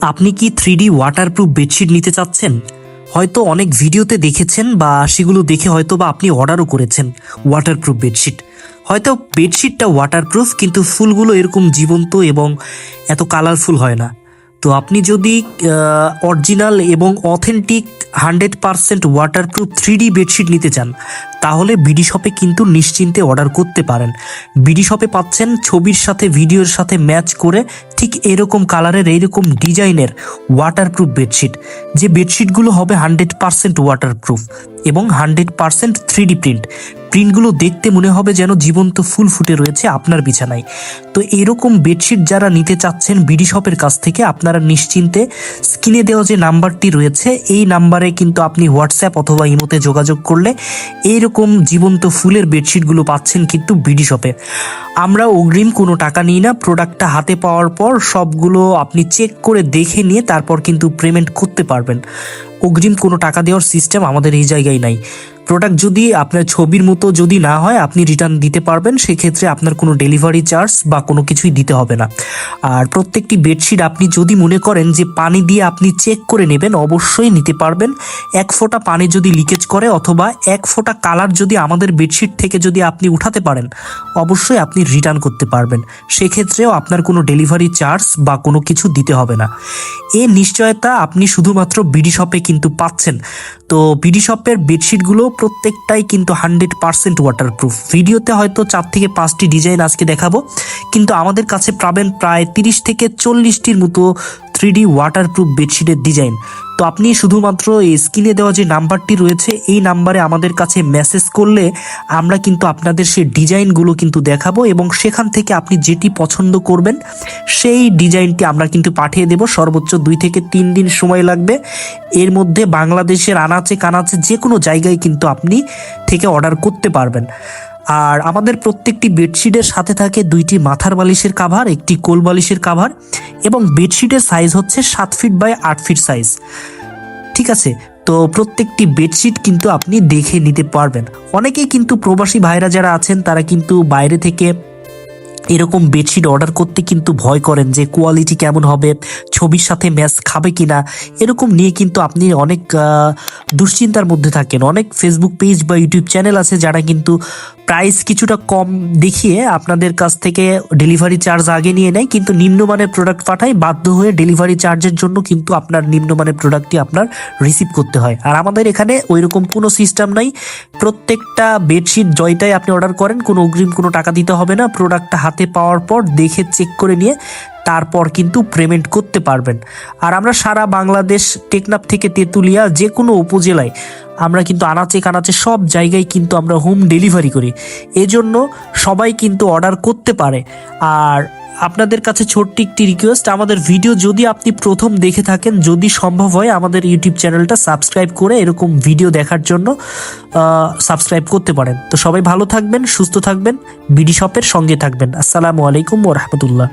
আপনি কি three D waterproof bedsheet নিতে চাচ্ছেন? হয়তো অনেক ভিডিওতে দেখেছেন বা সেগুলো দেখে হয়তো বা আপনি অর্ডারও করেছেন ওয়াটারপ্রুফ বেডশিট হয়তো বেডশিটটা ওয়াটারপ্রুফ কিন্তু ফুলগুলো এরকম জীবন্ত এবং এত কালারফুল হয় না। তো আপনি যদি অরিজিনাল এবং authentic hundred percent waterproof three D bedsheet নিতে চান, তাহলে বিডি শপে কিন্তু নিশ্চিন্তে অর্ডার করতে পারেন। বিডি শপে পাচ্ছেন ছবির সাথে ভিডিওর সাথে ম্যাচ করে ঠিক এরকম কালারের এইরকম ডিজাইনের ওয়াটারপ্রুফ বেডশিট যে বেডশিটগুলো হবে হান্ড্রেড পারসেন্ট ওয়াটারপ্রুফ এবং hundred percent three D print. প্রিন্টগুলো দেখতে মনে হবে যেন জীবন্ত ফুল ফুটে রয়েছে আপনার বিছানায়। তো এরকম বেডশিট যারা নিতে চাচ্ছেন বিডি শপের কাছ থেকে, আপনারা নিশ্চিন্তে স্ক্রিনে দেওয়া যে নাম্বারটি রয়েছে, এই নাম্বারে কিন্তু আপনি হোয়াটসঅ্যাপ অথবা ইমোতে যোগাযোগ করলে এইরকম জীবন্ত ফুলের বেডশিটগুলো পাচ্ছেন কিন্তু বিডি শপে। আমরা অগ্রিম কোনো টাকা নিই না, প্রোডাক্টটা হাতে পাওয়ার পর সবগুলো আপনি চেক করে দেখে নিয়ে তারপর কিন্তু পেমেন্ট করতে পারবেন। অগ্রিম কোনো টাকা দেওয়ার সিস্টেম আমাদের এই জায়গায় নাই। প্রোডাক্ট যদি আপনার ছবির মতো যদি না হয়, আপনি রিটার্ন দিতে পারবেন। সেক্ষেত্রে আপনার কোনো ডেলিভারি চার্জ বা কোনো কিছুই দিতে হবে না। আর প্রত্যেকটি বেডশিট আপনি যদি মনে করেন যে পানি দিয়ে আপনি চেক করে নেবেন, অবশ্যই নিতে পারবেন। এক ফোঁটা পানি যদি লিকেজ করে অথবা এক ফোঁটা কালার যদি আমাদের বেডশিট থেকে যদি আপনি উঠাতে পারেন, অবশ্যই আপনি রিটার্ন করতে পারবেন। সেক্ষেত্রেও আপনার কোনো ডেলিভারি চার্জ বা কোনো কিছু দিতে হবে না। এ নিশ্চয়তা আপনি শুধুমাত্র বিডি শপে কিন্তু পাচ্ছেন। তো বিডি শপের বেডশিটগুলো প্রত্যেকটাই কিন্তু হান্ড্রেড পার্সেন্ট ওয়াটারপ্রুফ ভিডিওতে হয়তো চার থেকে পাঁচটি ডিজাইন আজকে দেখাবো, কিন্তু আমাদের কাছে পাবেন প্রায় তিরিশ থেকে চল্লিশটির মতো থ্রি ডি ওয়াটারপ্রুফ বেডশিটের ডিজাইন তো আপনি শুধুমাত্র এই স্ক্রিনে দেওয়া যে নাম্বারটি রয়েছে, এই নাম্বারে আমাদের কাছে মেসেজ করলে আমরা কিন্তু আপনাদের সেই ডিজাইনগুলো কিন্তু দেখাবো এবং সেখান থেকে আপনি যেটি পছন্দ করবেন, সেই ডিজাইনটি আমরা কিন্তু পাঠিয়ে দেব। সর্বোচ্চ দুই থেকে তিন দিন সময় লাগবে। এর মধ্যে বাংলাদেশের আনাচে কানাচে যে কোনো জায়গায় কিন্তু আপনি থেকে অর্ডার করতে পারবেন। আর আমাদের প্রত্যেকটি বেডশিটের সাথে থাকে দুইটি মাথার বালিশের কাভার একটি কোল বালিশের কাভার এবং বেডশিটের সাইজ হচ্ছে সাত ফিট বাই আট ফিট সাইজ ঠিক আছে? তো প্রত্যেকটি বেডশিট কিন্তু আপনি দেখে নিতে পারবেন। অনেকেই কিন্তু প্রবাসী ভাইরা যারা আছেন, তারা কিন্তু বাইরে থেকে এরকম বেডশিট অর্ডার করতে কিন্তু ভয় করেন যে কোয়ালিটি কেমন হবে, ছবির সাথে ম্যাচ খাবে কিনা, এরকম নিয়ে কিন্তু আপনি অনেক দুশ্চিন্তার মধ্যে থাকেন। অনেক ফেসবুক পেজ বা ইউটিউব চ্যানেল আছে যারা কিন্তু প্রাইস কিছুটা কম দেখিয়ে আপনাদের কাছ থেকে ডেলিভারি চার্জ আগে নিয়ে নেয়, কিন্তু নিম্নমানের প্রোডাক্ট পাঠায়, বাধ্য হয়ে ডেলিভারি চার্জের জন্য কিন্তু আপনার নিম্নমানের প্রোডাক্টটি আপনার রিসিভ করতে হয়। আর আমাদের এখানে ওইরকম কোনো সিস্টেম নাই। প্রত্যেকটা বেডশিট জয়টাই আপনি অর্ডার করেন, কোনো অগ্রিম কোনো টাকা দিতে হবে না প্রোডাক্টটা হাতে পাওয়ার পর দেখে চেক করে নিয়ে তারপর কিন্তু পেমেন্ট করতে পারবেন। আর আমরা সারা বাংলাদেশ টেকনাফ থেকে তেঁতুলিয়া যে কোনো উপজেলায় আমরা কিন্তু আনাচে কানাচে সব জায়গায় কিন্তু আমরা হোম ডেলিভারি করি। এজন্য সবাই কিন্তু অর্ডার করতে পারে। আর আপনাদের কাছে ছোট্ট একটি রিকোয়েস্ট আমাদের ভিডিও যদি আপনি প্রথম দেখে থাকেন, যদি সম্ভব হয়, আমাদের ইউটিউব চ্যানেলটা সাবস্ক্রাইব করে এরকম ভিডিও দেখার জন্য সাবস্ক্রাইব করতে পারেন। তো সবাই ভালো থাকবেন, সুস্থ থাকবেন বিডি শপের সঙ্গে থাকবেন। আসসালামু আলাইকুম ও রহমতুল্লাহ।